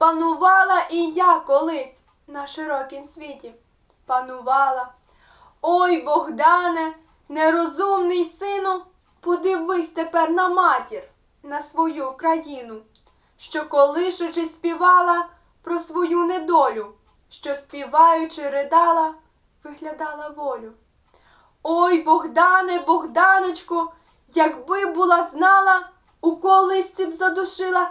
Панувала і я колись на широкім світі. Панувала. Ой, Богдане, нерозумний сину, подивись тепер на матір, на свою країну, що колишучи співала про свою недолю, що співаючи ридала, виглядала волю. Ой, Богдане, Богданочку, якби була знала, у колисці б задушила,